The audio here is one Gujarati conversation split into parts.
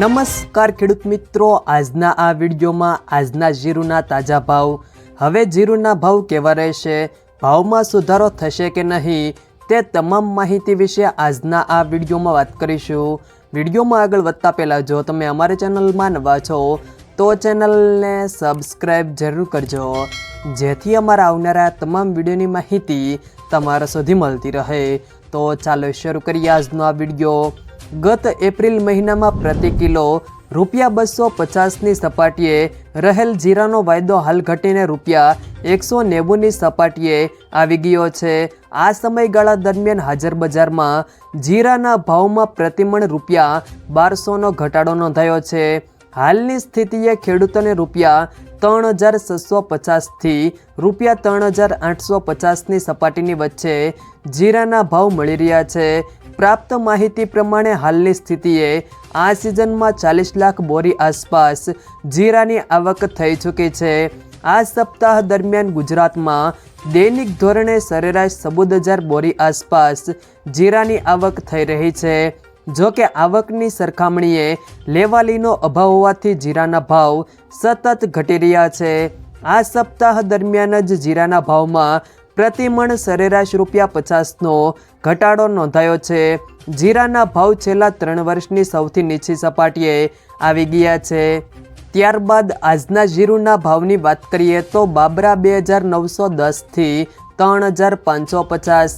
નમસ્કાર ખેડૂત મિત્રો, આજના આ વિડીયોમાં આજના જીરુના તાજા ભાવ. હવે જીરુના ભાવ કેવા રહેશે, ભાવમાં સુધારો થશે કે નહીં, તે તમામ માહિતી વિશે આજના આ વિડીયોમાં વાત કરીશું. વિડીયોમાં આગળ વધતા પહેલાં જો તમે અમારી ચેનલમાં નવા છો, તો ચેનલને સબસ્ક્રાઈબ જરૂર કરજો. જેથી અમારા આવનારા તમામ વિડીયોની માહિતી તમારા સુધી મળતી રહે. તો ચાલો શરૂ કરીએ આજનો આ વીડિયો. ગત એપ્રિલ મહિનામાં પ્રતિ કિલો રૂપિયા બસો પચાસની સપાટીએ રહેલ જીરાનો વાયદો હાલ ઘટીને રૂપિયા એકસો નેવુંની સપાટીએ આવી ગયો છે. આ સમયગાળા દરમિયાન હાજર બજારમાં જીરાના ભાવમાં પ્રતિમણ રૂપિયા બારસોનો ઘટાડો નોંધાયો છે. હાલની સ્થિતિએ ખેડૂતોને રૂપિયા ત્રણ હજાર છસો પચાસથી રૂપિયા ત્રણ હજાર આઠસો પચાસની સપાટીની વચ્ચે જીરાના ભાવ મળી રહ્યા છે. પ્રાપ્ત માહિતી પ્રમાણે હાલની સ્થિતિએ આ સિઝનમાં ચાલીસ લાખ બોરી આસપાસ જીરાની આવક થઈ ચૂકી છે. આ સપ્તાહ દરમિયાન ગુજરાતમાં દૈનિક ધોરણે સરેરાશ ચૌદ હજાર બોરી આસપાસ જીરાની આવક થઈ રહી છે. જો કે આવકની સરખામણીએ લેવાલીનો અભાવ હોવાથી જીરાના ભાવ સતત ઘટી રહ્યા છે. આ સપ્તાહ દરમિયાન જ જીરાના ભાવમાં પ્રતિમણ સરેરાશ રૂપિયા પચાસનો ઘટાડો નોંધાયો છે. જીરાના ભાવ છેલ્લા ત્રણ વર્ષની સૌથી નીચી સપાટીએ આવી ગયા છે. ત્યારબાદ આજના જીરુના ભાવની વાત કરીએ તો બાબરા બે હજાર નવસો દસથી ત્રણ હજાર પાંચસો પચાસ,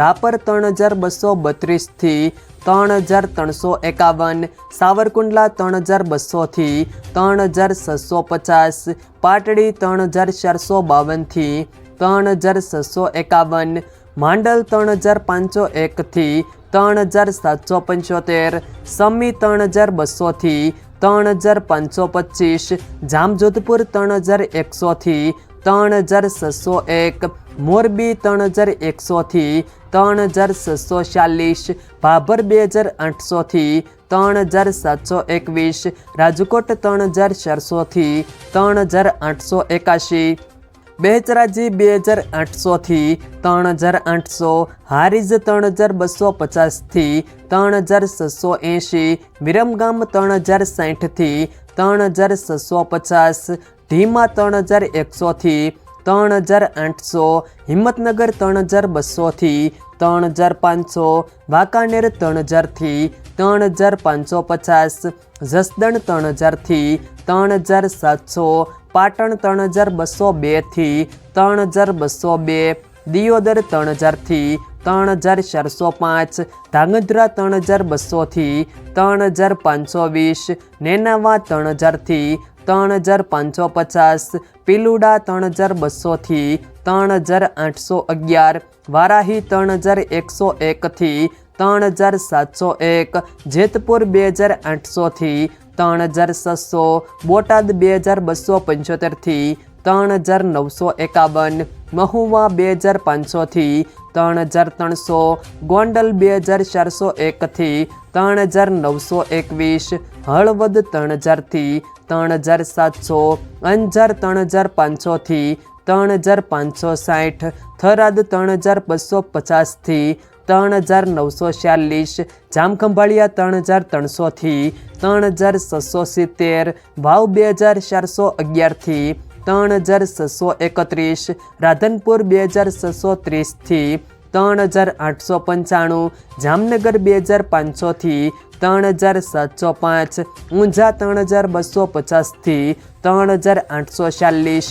રાપર ત્રણ હજાર બસો બત્રીસથી ત્રણ હજાર ત્રણસો એકાવન, સાવરકુંડલા ત્રણ હજાર બસોથી ત્રણ હજાર છસો પચાસ, પાટડી ત્રણ હજાર ચારસો બાવનથી ત્રણ હજાર છસો એકાવન માંડલ ત્રણ હજાર પાંચસો એકથી ત્રણ હજાર સાતસો પંચોતેર સમી ત્રણ હજાર બસોથી ત્રણ હજાર પાંચસો પચીસ જામજોધપુર ત્રણ હજાર એકસોથી ત્રણ હજાર છસો એક મોરબી ત્રણ હજાર એકસોથી ત્રણ હજાર છસો ચાલીસ ભાભર બે હજાર આઠસોથી ત્રણ હજાર સાતસો એકવીસ રાજકોટ ત્રણ હજાર ચારસોથી ત્રણ હજાર આઠસો એકાશી બેચરાજી બે હજાર આઠસોથી ત્રણ હજાર આઠસો હારીજ ત્રણ હજાર બસો પચાસથી ત્રણ હજાર છસો એંશી વિરમગામ ત્રણ હજાર સાઠથી ત્રણ હજાર છસો પચાસ ધીમા ત્રણ હજાર એકસોથી ત્રણ હજાર આઠસો હિંમતનગર ત્રણ હજાર બસોથી ત્રણ હજાર પાંચસો વાંકાનેર ત્રણ હજારથી ત્રણ હજાર પાંચસો પચાસ જસદણ ત્રણ હજારથી ત્રણ હજાર સાતસો પાટણ ત્રણ હજાર બસો બેથી ત્રણ હજાર બસો બે, દિયોદર ત્રણ હજારથી ત્રણ હજાર ચારસો પાંચ, ધાંગધ્રા ત્રણ હજાર બસોથી ત્રણ હજાર પાંચસો વીસ, નેનાવા ત્રણ હજારથી ત્રણ હજાર પાંચસો પચાસ, પીલુડા ત્રણ હજાર બસોથી ત્રણ હજાર આઠસો અગિયાર, વારાહી ત્રણ હજાર એકસો એકથી ત્રણ હજાર સાતસો એક, જેતપુર બે હજાર આઠસોથી ત્રણ હજાર છસો, બોટાદ બે હજાર બસો પંચોતેરથી ત્રણ હજાર નવસો એકાવન, મહુવા બે હજાર પાંચસોથી ત્રણ હજાર ત્રણસો, ગોંડલ બે હજાર ચારસો એકથી ત્રણ હજાર નવસો એકવીસ, હળવદ ત્રણ હજારથી ત્રણ હજાર સાતસો, અંજાર ત્રણ હજાર પાંચસોથી ત્રણ હજાર પાંચસો સાઠ, થરાદ ત્રણ હજાર બસો પચાસથી ત્રણ હજાર નવસો છ્યાલીસ, જામખંભાળિયા ત્રણ હજાર ત્રણસોથી, ત્રણ હજાર છસો સિત્તેર ભાવ બે હજાર ચારસો અગિયારથી, ત્રણ હજાર છસો એકત્રીસ, રાધનપુર બે હજાર છસો ત્રીસથી, ત્રણ હજાર આઠસો પંચાણું, જામનગર બે હજાર પાંચસોથી, ત્રણ હજાર સાતસો પાંચ, ઊંઝા ત્રણ હજાર બસો પચાસથી, ત્રણ હજાર આઠસો ચાલીસ